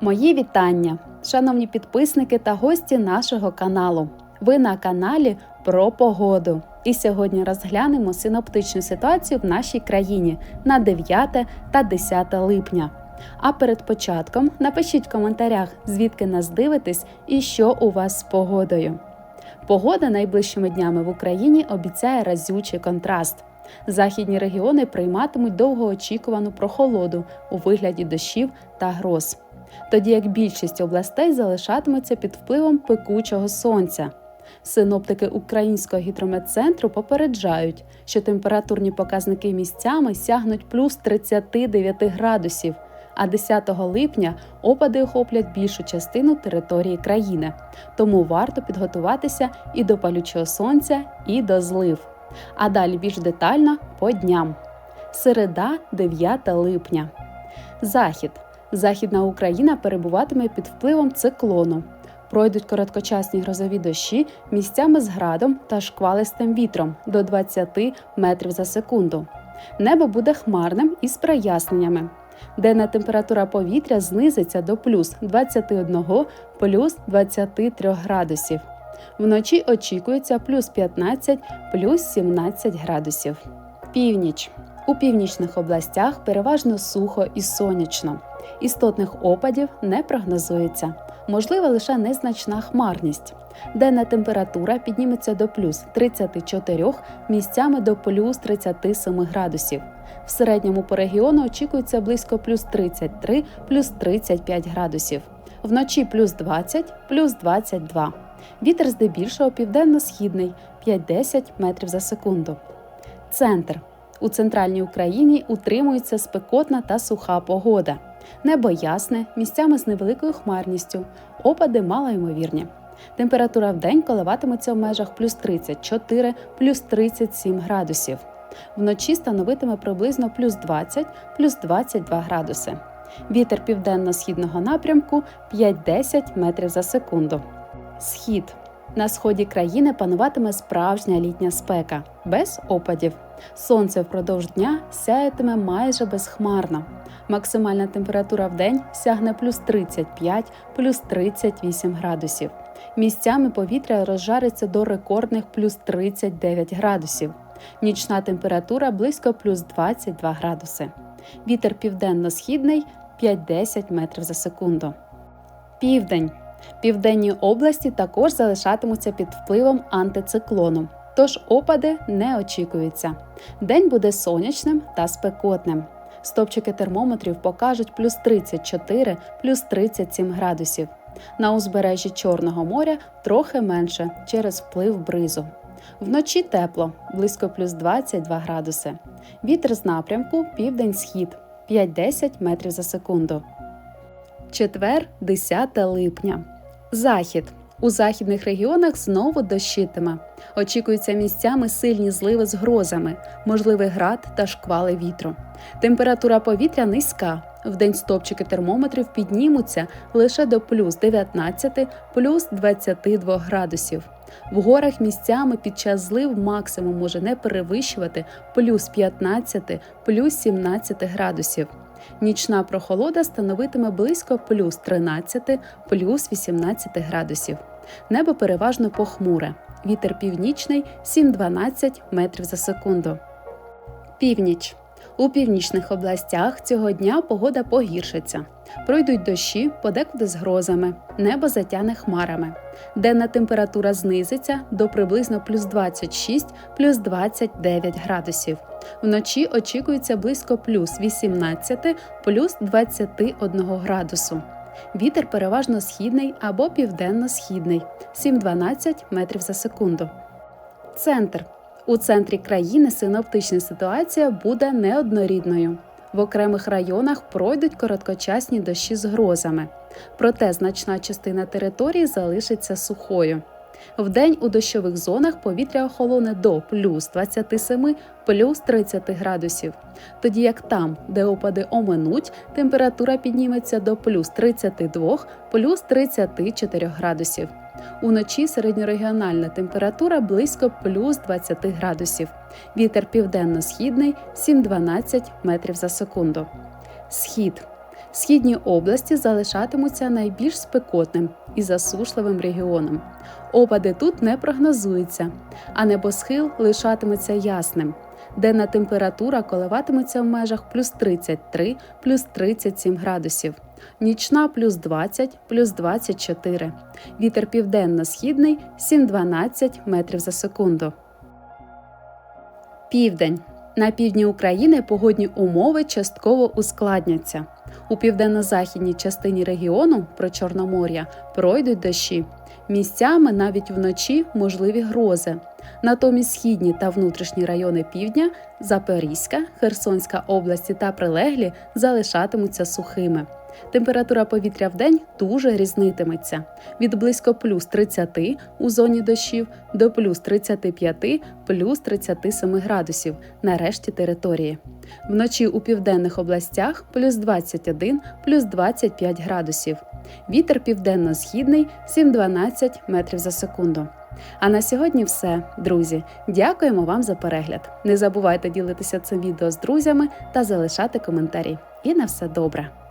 Мої вітання, шановні підписники та гості нашого каналу. Ви на каналі про погоду. І сьогодні розглянемо синоптичну ситуацію в нашій країні на 9 та 10 липня. А перед початком напишіть в коментарях, звідки нас дивитесь і що у вас з погодою. Погода найближчими днями в Україні обіцяє разючий контраст. Західні регіони прийматимуть довгоочікувану прохолоду у вигляді дощів та гроз, тоді як більшість областей залишатимуться під впливом пекучого сонця. Синоптики Українського гідрометцентру попереджають, що температурні показники місцями сягнуть плюс 39 градусів, а 10 липня опади охоплять більшу частину території країни. Тому варто підготуватися і до палючого сонця, і до злив. А далі більш детально по дням. Середа, 9 липня. Захід. Західна Україна перебуватиме під впливом циклону. Пройдуть короткочасні грозові дощі місцями з градом та шквалистим вітром до 20 метрів за секунду. Небо буде хмарним із проясненнями. Денна температура повітря знизиться до плюс 21 плюс 23 градусів. Вночі очікується плюс 15 плюс 17 градусів. Північ. У північних областях переважно сухо і сонячно. Істотних опадів не прогнозується. Можлива лише незначна хмарність. Денна температура підніметься до плюс 34 місцями до плюс 37 градусів. В середньому по регіону очікується близько плюс 33 плюс 35 градусів. Вночі плюс 20 плюс 22. Вітер здебільшого південно-східний 5-10 метрів за секунду. Центр. У центральній Україні утримується спекотна та суха погода. Небо ясне, місцями з невеликою хмарністю, опади малоймовірні. Температура в день коливатиметься в межах плюс 34, плюс 37 градусів. Вночі становитиме приблизно плюс 20, плюс 22 градуси. Вітер південно-східного напрямку 5-10 метрів за секунду. Схід. На сході країни пануватиме справжня літня спека, без опадів. Сонце впродовж дня сяятиме майже безхмарно. Максимальна температура в день сягне плюс 35, плюс 38 градусів. Місцями повітря розжариться до рекордних плюс 39 градусів. Нічна температура близько плюс 22 градуси. Вітер південно-східний 5-10 метрів за секунду. Південь. Південні області також залишатимуться під впливом антициклону, тож опади не очікуються. День буде сонячним та спекотним. Стопчики термометрів покажуть плюс 34, плюс 37 градусів. На узбережжі Чорного моря трохи менше через вплив бризу. Вночі тепло, близько плюс 22 градуси. Вітер з напрямку південь-схід 5-10 метрів за секунду. Четвер, 10 липня. Захід. У західних регіонах знову дощитиме. Очікуються місцями сильні зливи з грозами, можливий град та шквали вітру. Температура повітря низька. Вдень стопчики термометрів піднімуться лише до плюс 19, плюс 22 градусів. В горах місцями під час злив максимум може не перевищувати плюс 15, плюс 17 градусів. Нічна прохолода становитиме близько плюс 13, плюс 18 градусів. Небо переважно похмуре. Вітер північний 7-12 метрів за секунду. Північ. У північних областях цього дня погода погіршиться. Пройдуть дощі, подекуди з грозами, небо затяне хмарами. Денна температура знизиться до приблизно плюс 26, плюс 29 градусів. Вночі очікується близько плюс 18, плюс 21 градусу. Вітер переважно східний або південно-східний 7-12 метрів за секунду. Центр у центрі країни синоптична ситуація буде неоднорідною. В окремих районах пройдуть короткочасні дощі з грозами, проте значна частина території залишиться сухою. Вдень у дощових зонах повітря охолоне до плюс 27 плюс 30 градусів, тоді як там, де опади оминуть, температура підніметься до плюс 32 плюс 34 градусів. Уночі середньорегіональна температура близько плюс 20 градусів. Вітер південно-східний 7-12 метрів за секунду. Схід Східні області залишатимуться найбільш спекотним і засушливим регіоном. Опади тут не прогнозуються, а небосхил лишатиметься ясним. Денна температура коливатиметься в межах плюс 33, плюс 37 градусів, нічна плюс 20, плюс 24. Вітер південно-східний 7-12 метрів за секунду. Південь. На півдні України погодні умови частково ускладняться. У південно-західній частині регіону про Чорномор'я пройдуть дощі. Місцями навіть вночі можливі грози. Натомість східні та внутрішні райони півдня, Запорізька, Херсонська області та прилеглі залишатимуться сухими. Температура повітря в день дуже різнитиметься від близько плюс 30 у зоні дощів до плюс 35 плюс 37 градусів на решті території. Вночі у південних областях плюс 21 плюс 25 градусів. Вітер південно-східний 7-12 метрів за секунду. А на сьогодні все, друзі. Дякуємо вам за перегляд. Не забувайте ділитися цим відео з друзями та залишати коментарі. І на все добре!